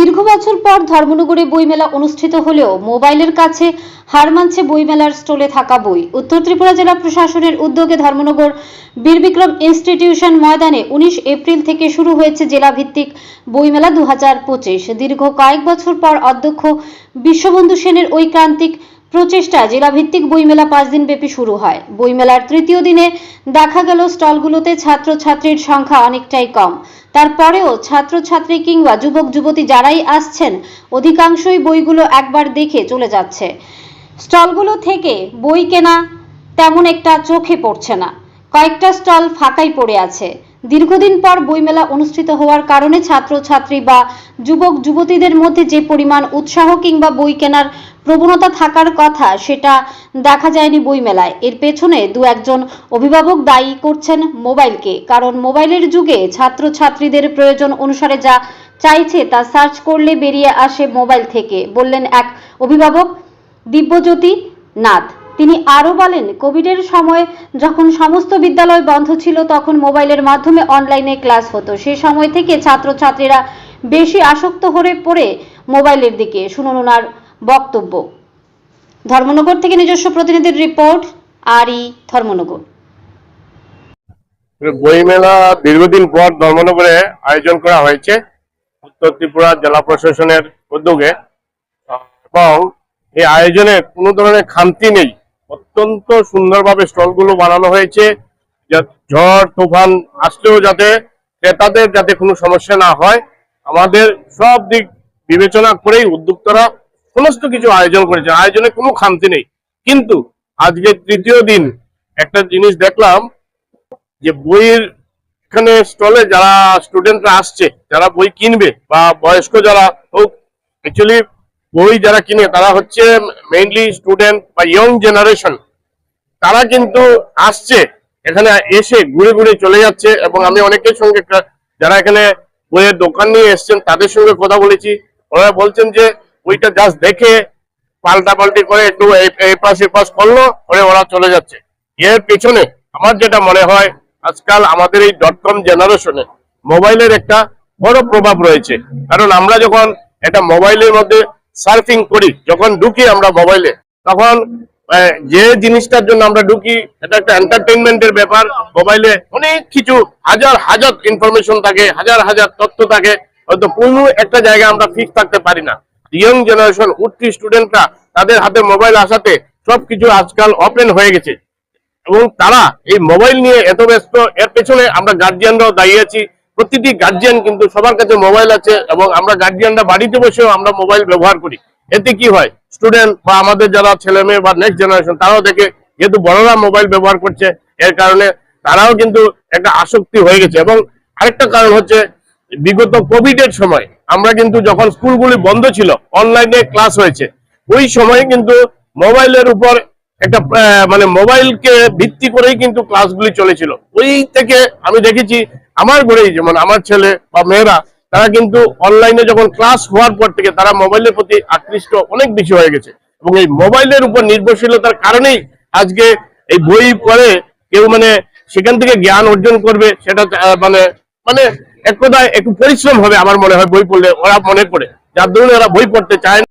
দীর্ঘ বছর পর ধর্মনগরে বইমেলা অনুষ্ঠিত হলেও মোবাইলের কাছে হার মানছে বইমেলার স্টলে থাকা বই। উত্তর ত্রিপুরা জেলা প্রশাসনের উদ্যোগে ধর্মনগর বীরবিক্রম ইনস্টিটিউশন ময়দানে উনিশ এপ্রিল থেকে শুরু হয়েছে জেলা জেলাভিত্তিক বইমেলা দু হাজার পঁচিশ। দীর্ঘ কয়েক বছর পর অধ্যক্ষ বিশ্ববন্ধু সেনের ঐক্রান্তিক প্রচেষ্টা, জেলাভিত্তিক বইমেলা পাঁচ দিন ব্যাপী শুরু হয়। বইমেলার তৃতীয় দিনে দেখা গেল স্টলগুলোতে ছাত্রছাত্রীর সংখ্যা অনেকটাই কম। তারপরেও ছাত্রছাত্রী কিংবা যুবক যুবতী যারাই আসছেন, অধিকাংশই বইগুলো একবার দেখে চলে যাচ্ছে। স্টলগুলো থেকে বই কেনা তেমন একটা চোখে পড়ছে না। কয়েকটা স্টল ফাঁকাই পড়ে আছে। দীর্ঘদিন পর বইমেলা অনুষ্ঠিত হওয়ার কারণে ছাত্রছাত্রী বা যুবক, যুবতীদের মধ্যে যে পরিমাণ উৎসাহ কিংবা বই কেনার প্রবণতা থাকার কথা, সেটা দেখা যায়নি বইমেলায়। এর পেছনে দু একজন অভিভাবক দায়ী করছেন মোবাইলকে। কারণ মোবাইলের যুগে ছাত্রছাত্রীদের প্রয়োজন অনুসারে যা চাইছে তা সার্চ করলে বেরিয়ে আসে মোবাইল থেকে, বললেন এক অভিভাবক দিব্যজ্যোতি নাথ। তিনি আরও বলেন, কোভিডের সময় যখন সমস্ত বিদ্যালয় বন্ধ ছিল, তখন মোবাইলের মাধ্যমে অনলাইনে ক্লাস হতো। সে সময় থেকে ছাত্রছাত্রীরা বেশি আসক্ত হয়ে পড়ে মোবাইলের দিকে, শুনুন ওনার বক্তব্য। ধর্মনগর থেকে নিজস্ব প্রতিনিধির রিপোর্ট, আরই ধর্মনগর। বইমেলা দীর্ঘদিন পর ধর্মনগরে আয়োজন করা হয়েছে উত্তর ত্রিপুরা জেলা প্রশাসনের উদ্যোগে। এবং এই আয়োজনে কোনো ধরনের খামতি নেই। অত্যন্ত সুন্দরভাবে স্টলগুলো বানানো হয়েছে ঝড়, তুফান আসলেও যাতে ক্রেতাদের যাতে কোনো সমস্যা না হয়। আমাদের সব দিক বিবেচনা করেই উদ্যোক্তারা সমস্ত কিছু আয়োজন করেছে আয়োজনে কোনো খামতি নেই। কিন্তু আজকে তৃতীয় দিন, একটা জিনিস দেখলাম যে বইয়ের এখানে স্টলে যারা স্টুডেন্টরা আসছে, যারা বই কিনবে বা বয়স্ক যারা হোক অ্যাকচুয়ালি বই যারা কিনে, তারা হচ্ছে মেইনলি স্টুডেন্ট বা ইয়ং জেনারেশন তারা কিন্তু আসছে, এখানে এসে ঘুরে ঘুরে চলে যাচ্ছে এবং আমি অনেকের সঙ্গে যারা এখানে বইয়ের দোকান নিয়ে এসছেন, তাদের সঙ্গে কথা বলেছি। ওরা বলছেন যে, বইটা জাস্ট দেখে পাল্টা পাল্টি করে একটু এই- এই পাশ, এ পাশ করল, করে ওরা চলে যাচ্ছে। এর পেছনে আমার যেটা মনে হয়, আজকাল আমাদের এই ডট কম জেনারেশনে মোবাইলের একটা বড় প্রভাব রয়েছে। কারণ আমরা যখন এটা মোবাইলের মধ্যে সার্ফিং করি, যখন ঢুকি আমরা মোবাইলে, তখন যে জিনিসটার জন্য আমরা ঢুকি এটা একটা এন্টারটেনমেন্টের ব্যাপার। মোবাইলে অনেক কিছু, হাজার হাজার ইনফরমেশন থাকে, হাজার হাজার তথ্য থাকে, হয়তো কোনো একটা জায়গায় আমরা ফিক্স থাকতে পারি না। ইয়ং জেনারেশন উঠতি স্টুডেন্টরা তাদের হাতে মোবাইল আসাতে সবকিছু আজকাল ওপেন হয়ে গেছে। এবং তারা এই মোবাইল নিয়ে এত ব্যস্ত, এর পেছনে আমরা গার্জিয়ানরাও দাঁড়িয়ে আছি। প্রতিটি গার্জিয়ান কিন্তু সবার কাছে মোবাইল আছে এবং আমরা গার্জিয়ানরা বাড়িতে বসেও আমরা মোবাইল ব্যবহার করি। এতে কি হয়? স্টুডেন্ট বা আমাদের যারা ছেলে মেয়ে বা নেক্সট জেনারেশন তারাও দেখে, যেহেতু বড়রা মোবাইল ব্যবহার করছে, এর কারণে তারাও কিন্তু একটা আসক্তি হয়ে গেছে। এবং আরেকটা কারণ হচ্ছে, বিগত কোভিড এর সময় আমরা কিন্তু যখন স্কুলগুলি বন্ধ ছিল অনলাইনে ক্লাস হয়েছে, ওই সময় কিন্তু মোবাইলের উপর একটা মানে মোবাইলকে ভিত্তি করেই কিন্তু ক্লাসগুলি চলেছিল। ওই থেকে আমি দেখেছি আমার ঘরেই যেমন আমার ছেলে বা মেয়েরা, তারা কিন্তু অনলাইনে যখন ক্লাস হওয়ার পর থেকে তারা মোবাইলের প্রতি আকৃষ্ট অনেক বেশি হয়ে গেছে এবং এই মোবাইলের উপর নির্ভরশীলতার কারণেই আজকে এই বই পড়ে কেউ মানে সেখান থেকে জ্ঞান অর্জন করবে, সেটা মানে মানে এক কথায় একটু পরিশ্রম হবে আমার মনে হয় বই পড়লে, ওরা মনে করে যার দরুন ওরা বই পড়তে চায়।